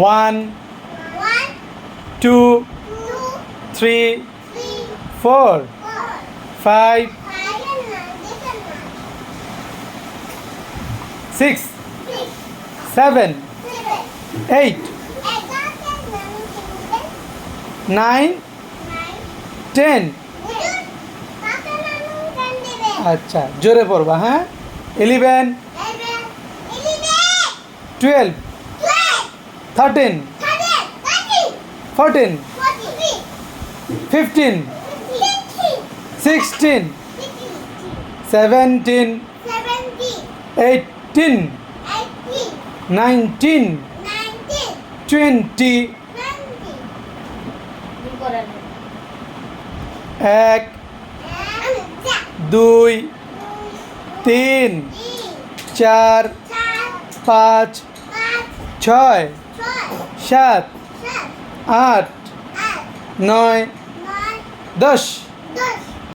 One two three four five six seven eight nine ten. আচ্ছা জোরে পড়বা হ্যাঁ eleven twelve thirteen fourteen fifteen sixteen seventeen eighteen nineteen twenty. এক দুই তিন চার পাঁচ ছয় সাত আট নয় দশ।